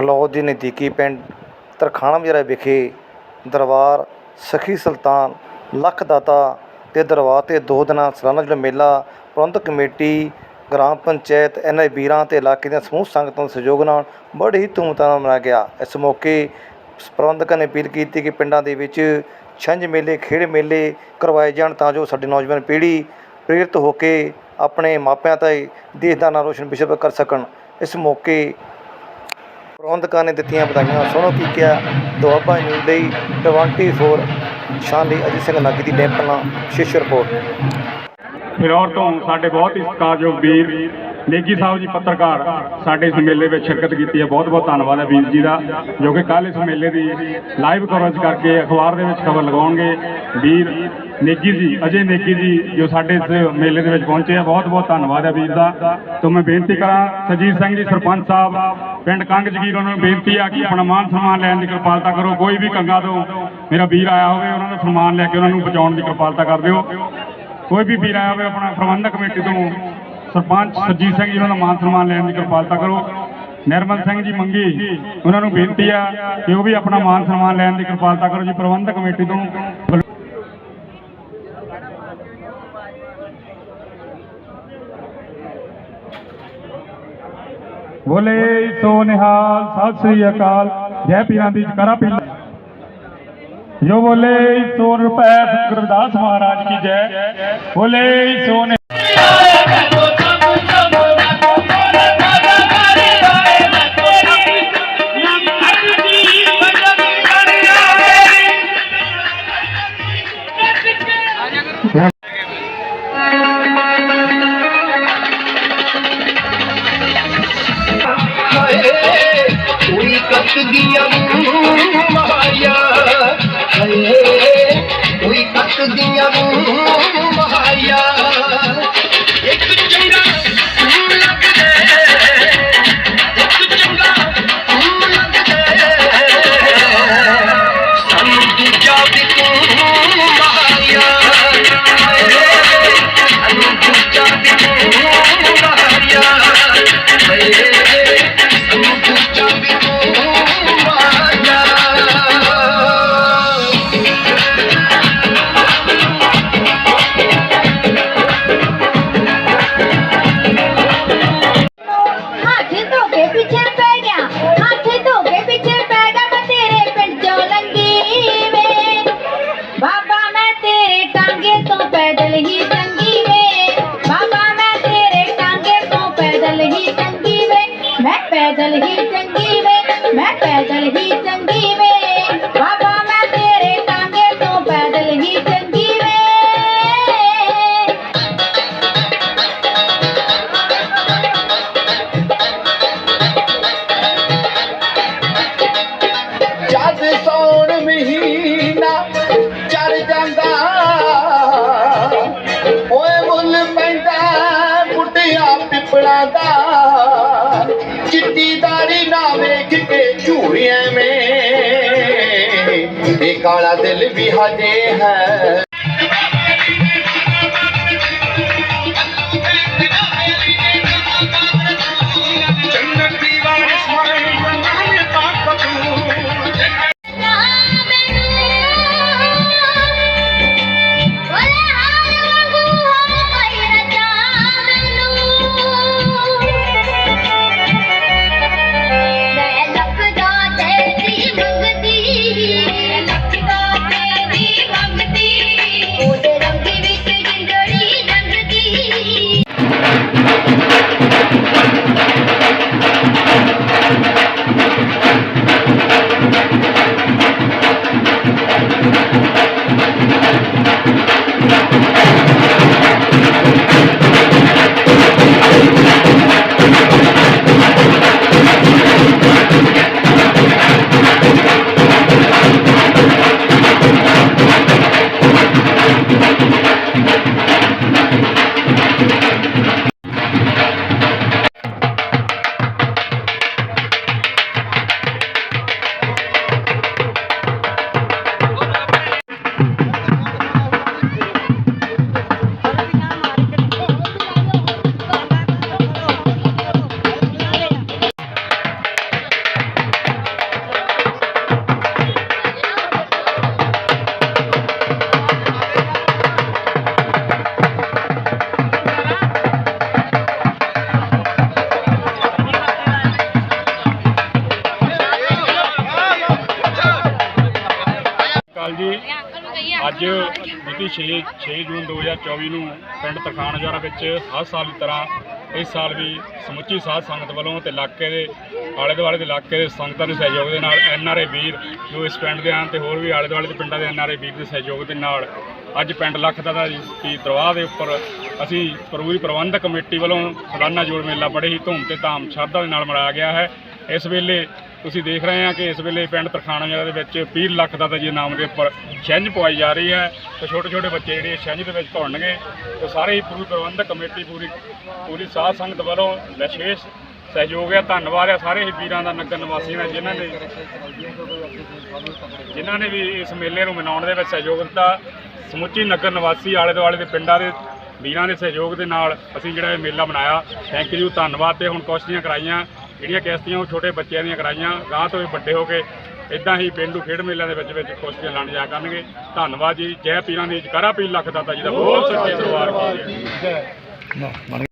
ਫਲੌਦ ਦੀ ਨਜ਼ਦੀਕੀ ਪਿੰਡ ਤਰਖਾਣਾ ਬਾਜ਼ਾਰ ਵਿਖੇ ਦਰਬਾਰ ਸਖੀ ਸੁਲਤਾਨ, ਲੱਖ ਦਾਤਾ ਦੇ ਦਰਬਾਰ 'ਤੇ ਦੋ ਦਿਨਾਂ ਸਾਲਾਨਾ ਜਿਹੜਾ ਮੇਲਾ ਪ੍ਰਬੰਧਕ ਕਮੇਟੀ, ਗ੍ਰਾਮ ਪੰਚਾਇਤ ਇਹਨਾਂ ਦੇ ਵੀਰਾਂ ਅਤੇ ਇਲਾਕੇ ਦੀਆਂ ਸਮੂਹ ਸੰਗਤਾਂ ਦੇ ਸਹਿਯੋਗ ਨਾਲ ਬੜੇ ਹੀ ਧੂਮਧਾਮ ਨਾਲ ਮਨਾਇਆ ਗਿਆ। ਇਸ ਮੌਕੇ ਪ੍ਰਬੰਧਕਾਂ ਨੇ ਅਪੀਲ ਕੀਤੀ ਕਿ ਪਿੰਡਾਂ ਦੇ ਵਿੱਚ ਛੰਝ ਮੇਲੇ, ਖੇਡ ਮੇਲੇ ਕਰਵਾਏ ਜਾਣ ਤਾਂ ਜੋ ਸਾਡੀ ਨੌਜਵਾਨ ਪੀੜ੍ਹੀ ਪ੍ਰੇਰਿਤ ਹੋ ਕੇ ਆਪਣੇ ਮਾਪਿਆਂ ਤੇ ਦੇਸ਼ ਦਾ ਨਾਂ ਰੋਸ਼ਨ ਵਿਸ਼ਵ ਕਰ ਸਕਣ। ਇਸ ਮੌਕੇ ਪ੍ਰਬੰਧਕਾਂ ਨੇ ਦਿੱਤੀਆਂ ਵਧਾਈਆਂ। ਸੁਣੋ ਕੀ ਕਿਹਾ ਦੁਆਬਾ ਨਿਊਜ਼ ਲਈ 24 ਸ਼ਾਨ ਲਈ ਅਜੀਤ ਸਿੰਘ ਨਾਗੀ ਦੀ ਡੈਂਪਲਾਂ, ਸ਼ਿਸ਼ ਰਿਪੋਰਟ। ਫਿਰੌਰ ਤੋਂ ਸਾਡੇ ਬਹੁਤ ਹੀ ਸਤਿਕਾਰਯੋਗ ਵੀਰ ਨੇਕੀ ਸਾਹਿਬ ਜੀ, ਪੱਤਰਕਾਰ, ਸਾਡੇ ਇਸ ਮੇਲੇ ਵਿੱਚ ਸ਼ਿਰਕਤ ਕੀਤੀ ਹੈ। ਬਹੁਤ ਬਹੁਤ ਧੰਨਵਾਦ ਹੈ ਵੀਰ ਜੀ ਦਾ, ਜੋ ਕਿ ਕੱਲ ਇਸ ਮੇਲੇ ਦੀ ਲਾਈਵ ਕਵਰੇਜ ਕਰਕੇ ਅਖਬਾਰ ਦੇ ਵਿੱਚ ਖਬਰ ਲਗਾਉਣਗੇ। ਵੀਰ ਨੇਕੀ ਜੀ, ਅਜੇ ਨੇਕੀ ਜੀ, ਜੋ ਸਾਡੇ ਇਸ ਮੇਲੇ ਦੇ ਵਿੱਚ ਪਹੁੰਚੇ ਆ, ਬਹੁਤ ਬਹੁਤ ਧੰਨਵਾਦ ਹੈ ਵੀਰ ਦਾ। ਤੋਂ ਮੈਂ ਬੇਨਤੀ ਕਰਾਂ, ਸਜੀਤ ਸਿੰਘ ਜੀ, ਸਰਪੰਚ ਸਾਹਿਬ, ਪਿੰਡ ਕੰਗ ਜਗੀਰ ਉਹਨਾਂ ਨੂੰ ਬੇਨਤੀ ਆ ਕਿ ਆਪਣਾ ਮਾਨ ਸਨਮਾਨ ਲੈਣ ਦੀ ਕਿਰਪਾਲਤਾ ਕਰੋ। ਕੋਈ ਵੀ ਕੰਗਾ ਤੋਂ ਮੇਰਾ ਵੀਰ ਆਇਆ ਹੋਵੇ, ਉਹਨਾਂ ਨੂੰ ਸਨਮਾਨ ਲੈ ਕੇ ਉਹਨਾਂ ਨੂੰ ਬਚਾਉਣ ਦੀ ਕਿਰਪਾਲਤਾ ਕਰ ਦਿਓ। ਕੋਈ ਵੀ ਵੀਰ ਆਇਆ ਹੋਵੇ, ਆਪਣਾ ਪ੍ਰਬੰਧਕ ਕਮੇਟੀ ਤੋਂ ਸਰਪੰਚ ਸਰਜੀਤ ਸਿੰਘ ਜੀ ਉਹਨਾਂ ਦਾ ਮਾਨ ਸਨਮਾਨ ਲੈਣ ਦੀ ਕਿਰਪਾਲਤਾ ਕਰੋ। ਨਿਰਮਲ ਸਿੰਘ ਜੀ ਮੰਗੀ, ਉਹਨਾਂ ਨੂੰ ਬੇਨਤੀ ਆ ਕਿ ਉਹ ਵੀ ਆਪਣਾ ਮਾਨ ਸਨਮਾਨ ਲੈਣ ਦੀ ਕਿਰਪਾਲਤਾ ਕਰੋ ਜੀ, ਪ੍ਰਬੰਧਕ ਕਮੇਟੀ ਤੋਂ। ਬੋਲੇ ਸੋ ਨਿਹਾਲ, ਸਤਿ ਸ੍ਰੀ ਅਕਾਲ। ਜੈ ਪੀਰਾਂ ਦੀ ਕਰਾ ਪੀਲਾ ਜੋ। ਬੋਲੇ ਸੋ ਰੁਪਏ ਗੁਰਦਾਸ ਮਹਾਰਾਜ ਕੀ ਜੈ। ਬੋਲੇ ਸੋ give me a ਪੈਦਲ ਹੀ ਚੰਗੀ ਵੇ, ਮੈਂ ਪੈਦਲ ਹੀ ਚੰਗੀ ਵੇ। ਬਾਬਾ, ਮੈਂ ਤੇਰੇ ਟਾਂਗੇ ਤੋਂ ਪੈਦਲ ਹੀ ਚੰਗੀ ਵੇ। ਜਦ ਸੌਣ ਮਹੀਨਾ ਚੜ ਜਾਂਦਾ, ਓਏ ਮੁੱਲ ਪੈਂਦਾ ਮੁੱਢਿਆ ਪਿਪਲਾਂ ਦਾ। ਝੂਰੀਆਂ ਮੇ। ਇਹ ਕਾਲਾ ਦਿਲ ਵੀ ਹਜੇ ਹੈ। ਜੰਨਤ ਅਕਾਲ ਜੀ। ਅੱਜ ਮਿਤੀ 6 6 ਜੂਨ 2024 ਨੂੰ ਪਿੰਡ ਤਰਖਾਣ ਹਜ਼ਾਰਾ ਵਿੱਚ ਹਰ ਸਾਲ ਦੀ ਤਰ੍ਹਾਂ ਇਸ ਸਾਲ ਵੀ ਸਮੁੱਚੀ ਸਾਧ ਸੰਗਤ ਵੱਲੋਂ ਤੇ ਇਲਾਕੇ ਦੇ ਆਲੇ ਦੁਆਲੇ ਦੇ ਇਲਾਕੇ ਦੇ ਸੰਗਤਾਂ ਦੇ ਸਹਿਯੋਗ ਦੇ ਨਾਲ ਐਨ ਆਰ ਆਈ ਵੀਰ ਜੋ ਇਸ ਪਿੰਡ ਦੇ ਹਨ ਤੇ ਹੋਰ ਵੀ ਆਲੇ ਦੁਆਲੇ ਦੇ ਪਿੰਡਾਂ ਦੇ ਐਨ ਆਰ ਆਈ ਵੀਰ ਦੇ ਸਹਿਯੋਗ ਦੇ ਨਾਲ ਅੱਜ ਪਿੰਡ ਲੱਖ ਦਾ ਜੀ ਕੀ ਦਰਵਾਹ ਦੇ ਉੱਪਰ ਅਸੀਂ ਪੂਰੀ ਪ੍ਰਬੰਧਕ ਕਮੇਟੀ ਵੱਲੋਂ ਸਾਲਾਨਾ ਜੋੜ ਮੇਲਾ ਬੜੇ ਹੀ ਧੂਮ ਤੇ ਧਾਮ ਸ਼ਰਧਾ ਦੇ ਨਾਲ ਮਨਾਇਆ ਗਿਆ ਹੈ। ਇਸ ਵੇਲੇ ਤੁਸੀਂ ਦੇਖ ਰਹੇ ਆ ਕਿ ਇਸ ਵੇਲੇ ਪਿੰਡ ਤਰਖਾਣਾ ਜਗ੍ਹਾ ਦੇ ਵਿੱਚ ਪੀਰ ਲੱਖ ਦਾ ਜੀ ਨਾਮ ਦੇ ਉੱਪਰ ਛਿੰਝ ਪਵਾਈ ਜਾ ਰਹੀ ਹੈ ਤੇ ਛੋਟੇ ਛੋਟੇ ਬੱਚੇ ਜਿਹੜੇ ਛਿੰਝ ਦੇ ਵਿੱਚ ਘੁਲਣਗੇ ਤੇ ਸਾਰੇ ਹੀ ਪੂਰੀ ਪ੍ਰਬੰਧਕ ਕਮੇਟੀ, ਪੂਰੀ ਪੂਰੀ ਸਾਧ ਸੰਗਤ ਵੱਲੋਂ ਵਿਸ਼ੇਸ਼ ਸਹਿਯੋਗ ਹੈ, ਧੰਨਵਾਦ ਹੈ ਸਾਰੇ ਹੀ ਵੀਰਾਂ ਦਾ ਨਗਰ ਨਿਵਾਸੀਆਂ ਦਾ ਜਿਨ੍ਹਾਂ ਨੇ ਜਿਨ੍ਹਾਂ ਨੇ ਵੀ ਇਸ ਮੇਲੇ ਨੂੰ ਮਨਾਉਣ ਦੇ ਵਿੱਚ ਸਹਿਯੋਗ ਦਿੱਤਾ। ਸਮੁੱਚੀ ਨਗਰ ਨਿਵਾਸੀ ਆਲੇ ਦੁਆਲੇ ਦੇ ਪਿੰਡਾਂ ਦੇ ਵੀਰਾਂ ਦੇ ਸਹਿਯੋਗ ਦੇ ਨਾਲ ਅਸੀਂ ਜਿਹੜਾ ਇਹ ਮੇਲਾ ਮਨਾਇਆ। ਥੈਂਕ ਯੂ ਧੰਨਵਾਦ ਤੇ ਹੁਣ ਕੋਸ਼ਿਸ਼ਾਂ ਕਰਾਈਆਂ। ਜਿਹੜੀਆਂ ਕਿਸ਼ਤੀਆਂ ਉਹ ਛੋਟੇ ਬੱਚਿਆਂ ਦੀਆਂ ਕਰਾਈਆਂ ਗਾਂ ਤੋਂ ਵੀ ਵੱਡੇ ਹੋ ਕੇ ਇਦਾਂ ਹੀ ਪਿੰਡੂ ਖੇਡ ਮੇਲਿਆਂ ਦੇ ਵਿੱਚ ਵਿੱਚ ਕੁਸ਼ਤੀਆਂ ਲਾਣ ਜਾ ਕਰਨਗੇ। ਧੰਨਵਾਦ ਜੀ ਜੈ ਪੀਰਾਂ ਦੀ ਜਕਾਰਾ ਪੀਰ ਲੱਖ ਦਾਤਾ ਜੀ ਦਾ ਬਹੁਤ ਸੱਚੇ ਦਰਬਾਰ ਕੀ ਜੈ